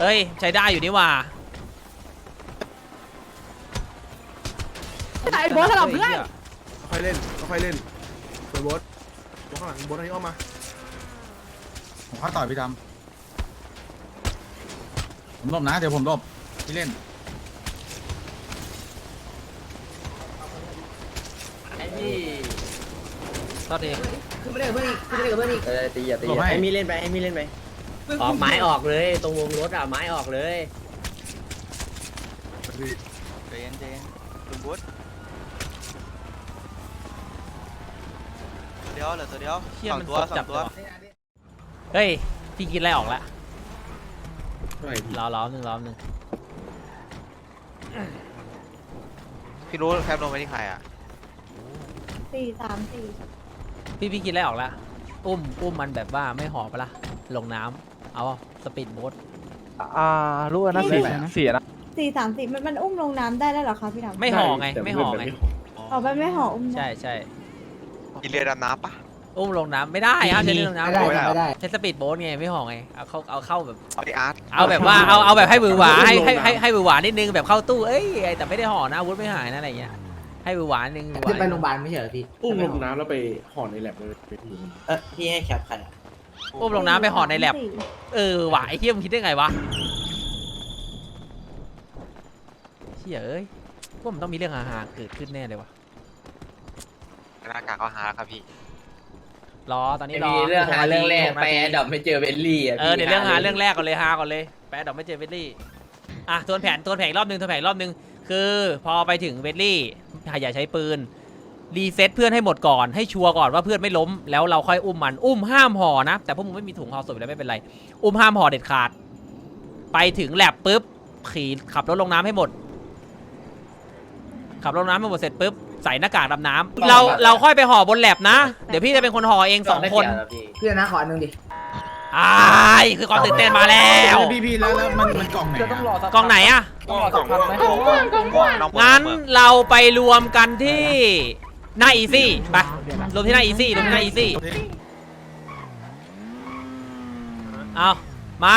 เอ้ย ใช้ได้อยู่นี่หว่าไอ้บอสสลับเพื่อนค่อยเล่นค่อยเล่นเปิดบดบดข้างหลังบดอันนี้ออกมาผมเข้าต่อยพี่ดำผมหลบนะ เดี๋ยวผมหลบพี่เล่นตอนนี้ขึ้นไม่ได้กับเพื่อนอีกขึ้นไม่ได้กับเพื่อนอีกเออตีอย่าตีหลบอย่าให้ให้มีเล่นไปให้มีเล่นไป ออกไม้ออกเลย ตรงวงรถอะไม้ออกเลยเจนเจนลุงบุ๊ดเดียวเหลือตัวเดียวเชี่ยสองมันตัวตกสอจับงตัว เฮ้ยพี่กินอะไรออกล้วรอล้อมหนึ่งล้อมหนึ่งพี่รู้แคปลงไปที่ใครอะสี่สามสี่พี่พี่กินอะไรออกล้วอุ้มอุ้มมันแบบว่าไม่หอปะละลงน้ำ เอาสปีดโบ๊ทอ่ารู้นะเสียเสียนะสี่สามสี่มันมันอุ้มลงน้ำได้แล้วเหรอคะพี่ดำไม่ห่อไง ไม่ห่อไงเอาไปไม่ห่ออุ้มใช่ได้ใช่กินเรือดำน้ำปะอุ้มลงน้ำไม่ได้ครับใช้เรือลงน้ำไม่ได้ไม่ได้ใช้สปีดโบ๊ทไงไม่ห่อไงเอาเข้าเอาเข้าแบบเอาดิอาร์ตเอาแบบว่าเอาเอาแบบให้บือหวาให้ให้ให้ให้บือหวานิดนึงแบบเข้าตู้เอ้ยแต่ไม่ได้ห่อนะอาวุธไม่หายนะอะไรเงี้ยให้บือหวานิดนึงบือหวาจะไปโรงพยาบาลไม่ใช่เหรอพี่อุ้มลงน้ำแล้วไปห่อในแลบเลยเออพี่ให้แคปใครอะ อุ้มลงน้ำไปห่อในแลบเออหวาไอ้เหี้ยมึงคิดได้ไงวะเชี่ยเอ้ยพว่ามันต้องมีเรื่องฮาๆเกิดขึ้นแน่เลยวะหน้ากากเขาหาแล้วครับพี่รอตอนนี้รอมีเรื่องหาเรื่องแรกหนาไปแอดดอปไม่เจอเบลลี่อะเออเดี๋ยวเรื่องหาเรื่องแรกก่อนเลยฮาก่อนเลยแปะดอกไม่เจอเวลลี่อะทวนแผนทวนแผนรอบหนึงทวนแผนรอบหนึงคือ พอไปถึงเวลลี่อย่าใช้ปืน รีเซ็ตเพื่อนให้หมดก่อนให้ชัวร์ก่อนว่าเพื่อนไม่ล้มแล้วเราค่อยอุ้มมันอุ้มห้ามห่อนะ แต่พวกมึงไม่มีถุงห่อศพอยู่แล้วไม่เป็นไร อุ้มห้ามห่อเด็ดขาด ไปถึงแลบปุ๊บขี่ขับรถลงน้ำให้หมด ขับรถลงน้ำให้หมดเสร็จปุ๊บใส่หน้ากากดำน้ำเราเราค่อยไปห่อบนแลบนะ เดี๋ยวพี่จะเป็นคนห่อเองสองคนเพื่อนนะขออันนึงดิอ้ายคือความตื่นเต้นมาแล้วพี่พี่แล้วแล้วมันมันกล่องไหนจะต้องรออะสักกล้องไหนอะต้องรอสักพักไหมงั้นเราไปรวมกันที่ หน้าอีซี่ไปรวมที่หน้าอีซี่รวมที่หน้าอีซี่เอามา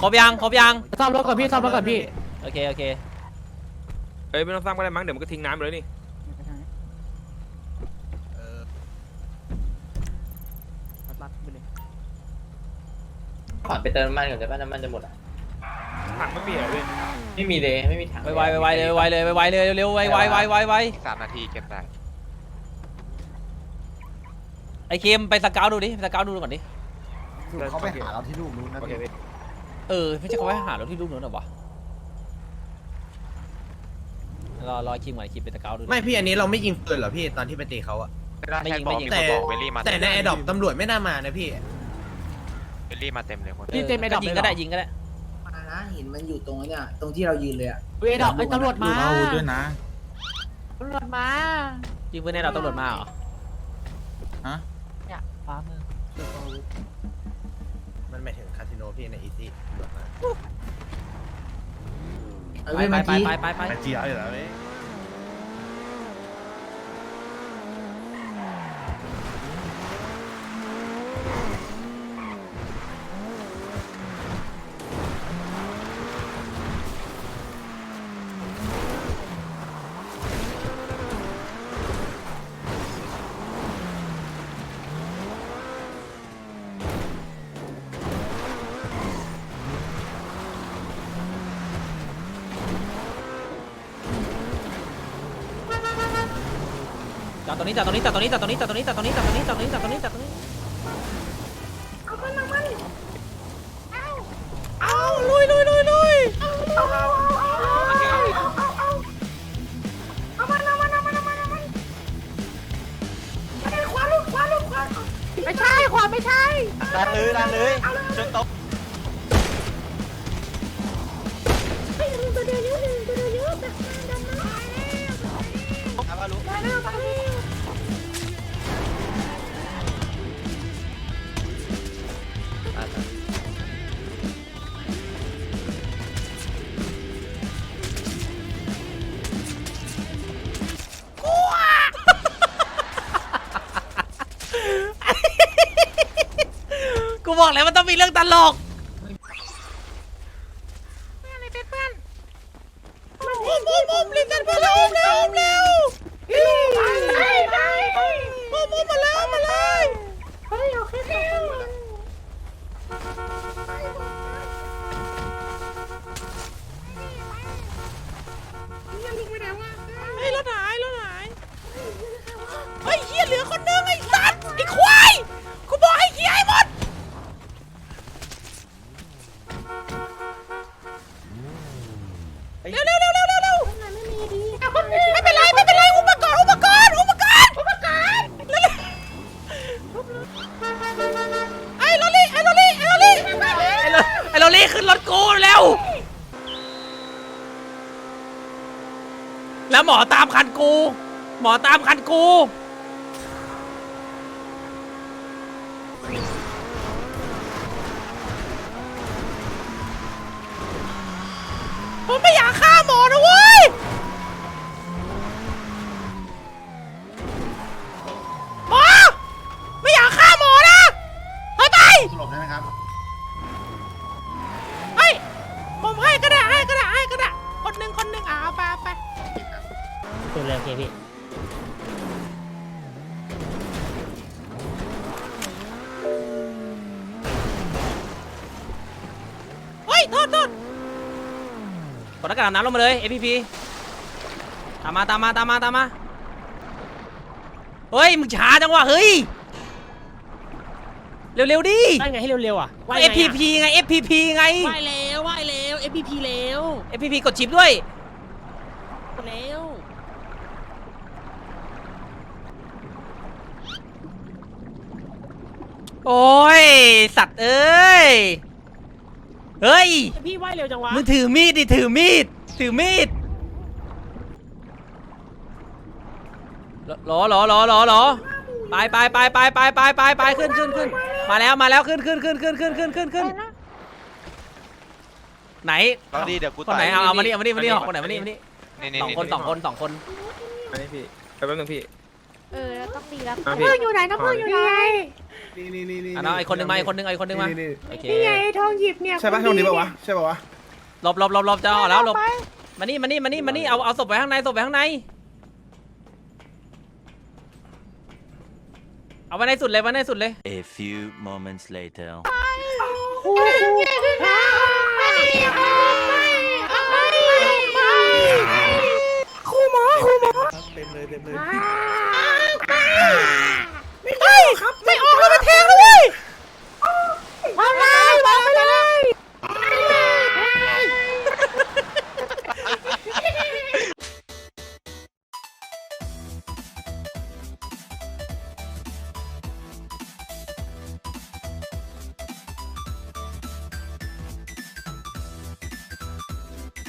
ครบยังครบยังซ่อมรถก่อนพี่ซ่อมรถก่อนพี่โอเคโอเคเอ้ยไม่ต้องสร้างก็ได้มั้งเดี๋ยวมันก็ทิ้งน้ำไปเลยนี่ขอไปเติมน้ำมันก่อนแต่ว่าน้ำมันจะหมดอะถังไม่เปลี่ยนเลยไม่มีเลยไม่มีถังไวไวไวเลยไวเลยไวเลยเร็วไวไวไวไวไวสามนาทีเก็บได้ ไอ้เคมไปสเกาต์ดูดิไปสเกาต์ดูก่อนดิเขาไปหาเราที่ลูกนู้นนะโอเคพี่เออไม่ใช่เขาไปหารถที่ลูกนู้นหรอวะรอรอคิมก่อนคิมไปสเกาต์ดูดิ ไม่พี่อันนี้เราไม่ยิงปืนเหรอพี่ตอนที่ไปตีเขาอะไม่ได้ไม่แค่ยิงบอกไม่ยิงมีคนบอกเวลลี่มาแต่ในแอดดอปตำรวจไม่น่ามานะพี่ เวลลี่มาเต็มเลยคนเออก็ยิงก็ได้ยิงก็ได้ มานะหินมันอยู่ตรงเนี่ยตรงที่เรายืนเลยอะเวดอกไอ้ตำรวจมาดูอาวุธด้วยนะตำรวจมายิงเพื่อนให้เราตำรวจมาเหรอ ขวามือเจอตัวมันไม่ถึงคาสิโนพี่ในอีซี่ตำรวจมา เอาไปเรื่องไปเมื่อไปกี้ ไปไปไป ไปเจียอยู่แล้วเว้ย ดตรงนี้จอดตรงนี้จอดตรงนี้จอดตรงนี้จอดตรงนี้จอดตรงนี้จอดตรงนี้จอดตรงนี้จอดตรงนี้จอดตรงนี้เอาลุยลุยลุยลุยไม่ใช่ควาไม่ใช่ดันเลยดันเลยจนตกเอามารู้ กูบอกแล้วมันต้องมีเรื่องตลก ไอ้ลอรี่ขึ้นรถกูเร็ว แล้วหมอตามคันกู หมอตามคันกูผมไม่อยาก ตัวเร็วเคพี่เฮ้ยโทษโทษกดหน้ากากอาบน้ำลงมาเลย APP ตามมาตามมาตามมาตามมาเฮ้ยมึงช้าจังวะเฮ้ยเร็วๆดิได้ไงให้เร็วๆอะ FPP ไง FPP ไง ว่ายแล้วว่ายแล้ว FPP แล้ว FPP กดชิปด้วย แล้ว โอ้ย สัตว์เอ้ย เฮ้ย พี่ว่ายเร็วจังวะมึงถือมีดดิ ถือมีด ถือมีดหรอหรอหรอหรอหรอไปไปไปไปไปไปไปไปขึ้นขึ้นขึ้น มาแล้วมาแล้วขึ้นขึ้นขึ้นขึ้นขึ้นขึ้นขึ้นขึ้นไหนตอนนี้เดี๋ยวกูคนไหนเอาเอามานี่เอามานี่มานี่คนไหนมานี่มานี่นี่สองคนสองคนสองคน อันนี้พี่ไปแป๊บนึงพี่ เออแล้วต้องตีแล้วมาพี่อยู่ไหนน้ำพึ่งอยู่ไหนนี่นี่นี่นี่อะเนาะไอคนหนึ่งมาไอคนหนึ่งไอคนหนึ่งมานี่โอเคนี่ไงทองหยิบเนี่ยใช่ปะช่องนี้ปะวะใช่ปะวะหลบหลบหลบหลบจะออกแล้วหลบมานี่มานี่มานี่มานี่เอาเอาศพไว้ข้างในศพไว้ข้างในเอาไว้ในสุดเลยไว้ในสุดเลย A few moments later. เต็มเลยเต็มเลยไม่ได้ค